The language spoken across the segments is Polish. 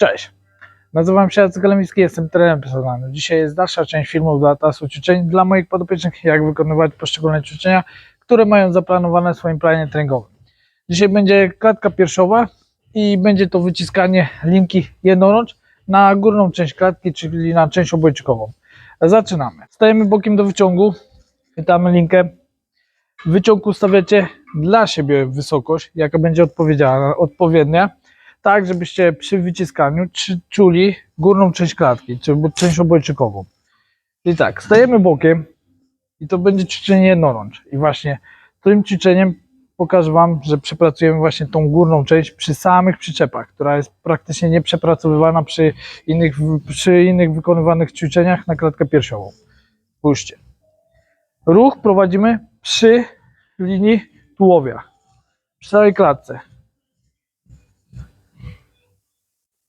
Cześć, nazywam się Jacek Galemicki, jestem trenerem personalnym. Dzisiaj jest dalsza część filmu dla tasu ćwiczeń dla moich podopiecznych, jak wykonywać poszczególne ćwiczenia, które mają zaplanowane w swoim planie treningowym. Dzisiaj będzie klatka piersiowa i będzie to wyciskanie linki jednorącz na górną część klatki, czyli na część obojczykową. Zaczynamy. Stajemy bokiem do wyciągu, chwytamy linkę. Wyciąg ustawiacie dla siebie wysokość, jaka będzie odpowiednia tak, żebyście przy wyciskaniu czuli górną część klatki, czy część obojczykową. I tak, stajemy bokiem i to będzie ćwiczenie jednorącz. I właśnie tym ćwiczeniem pokażę Wam, że przepracujemy właśnie tą górną część przy samych przyczepach, która jest praktycznie nieprzepracowywana przy innych, przy innych wykonywanych ćwiczeniach na klatkę piersiową. Spójrzcie. Ruch prowadzimy przy linii tułowia, przy całej klatce.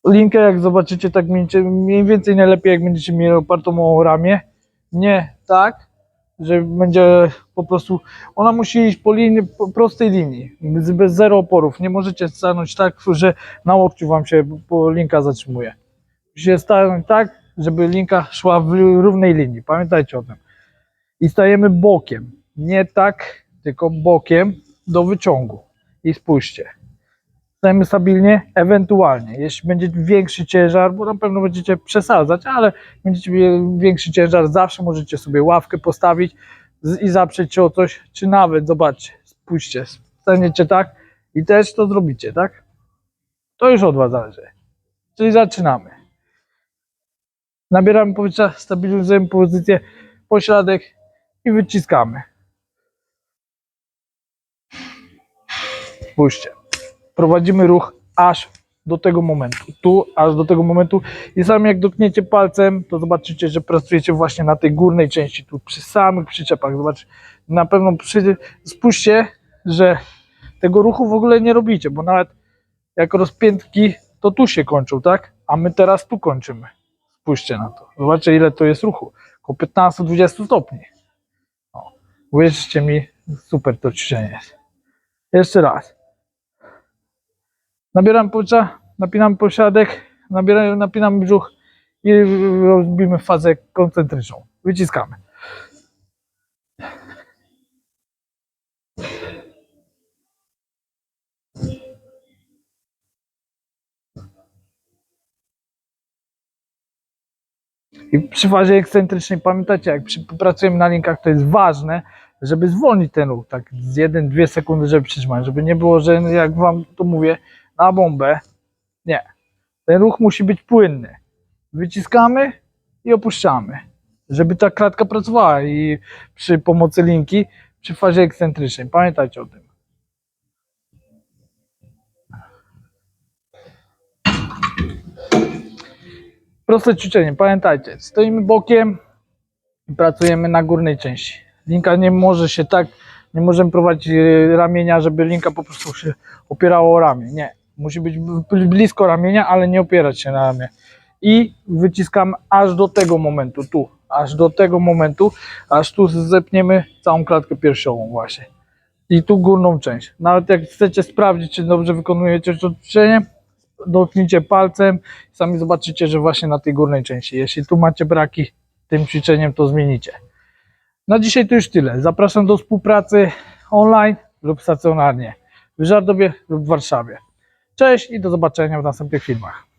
Linkę, jak zobaczycie, tak mniej, więcej najlepiej, jak będziecie mieli opartą o ramię. Nie tak, że będzie po prostu. Ona musi iść po linii, po prostej linii, bez, bez zero oporów. Nie możecie stanąć tak, że na łokciu wam się linka zatrzymuje. Musicie stanąć tak, żeby linka szła w równej linii. Pamiętajcie o tym. I stajemy bokiem. Nie tak, tylko bokiem do wyciągu. I spójrzcie stajemy stabilnie, ewentualnie, jeśli będzie większy ciężar, bo na pewno będziecie przesadzać, ale będziecie mieli większy ciężar, zawsze możecie sobie ławkę postawić i zaprzeć się o coś, czy nawet, zobaczcie, spójrzcie, staniecie tak i też to zrobicie, tak? To już od Was zależy. Czyli zaczynamy. Nabieramy powietrza, stabilizujemy pozycję, pośladek i wyciskamy. Spójrzcie prowadzimy ruch aż do tego momentu, tu aż do tego momentu. I sami jak dotkniecie palcem, to zobaczycie, że pracujecie właśnie na tej górnej części, tu przy samych przyczepach, zobacz, na pewno przy, spójrzcie, że tego ruchu w ogóle nie robicie, bo nawet jak rozpiętki, to tu się kończą, tak, a my teraz tu kończymy, spójrzcie na to, zobaczcie ile to jest ruchu, około 15-20 stopni, o, uwierzcie mi, super to ćwiczenie jest, jeszcze raz, Nabieram powietrza, napinam posiadek, nabieram, napinam brzuch i robimy fazę koncentryczną. Wyciskamy. I przy fazie ekscentrycznej pamiętacie, jak przy, pracujemy na linkach, to jest ważne, żeby zwolnić ten ruch, tak z 1-2 sekundy, żeby przytrzymać, żeby nie było, że jak wam to mówię, na bombę. Nie. Ten ruch musi być płynny. Wyciskamy i opuszczamy, żeby ta klatka pracowała i przy pomocy linki, przy fazie ekscentrycznej. Pamiętajcie o tym. Proste ćwiczenie, pamiętajcie. Stoimy bokiem i pracujemy na górnej części. Linka nie może się tak, nie możemy prowadzić e, ramienia, żeby linka po prostu się opierała o ramię. Nie. Musi być blisko ramienia, ale nie opierać się na ramię. I wyciskamy aż do tego momentu, tu, aż do tego momentu, aż tu zepniemy całą klatkę piersiową właśnie. I tu górną część. Nawet jak chcecie sprawdzić, czy dobrze wykonujecie to ćwiczenie, dotknijcie palcem, sami zobaczycie, że właśnie na tej górnej części. Jeśli tu macie braki tym ćwiczeniem, to zmienicie. Na dzisiaj to już tyle. Zapraszam do współpracy online lub stacjonarnie w Żardowie lub w Warszawie. Cześć i do zobaczenia w następnych filmach.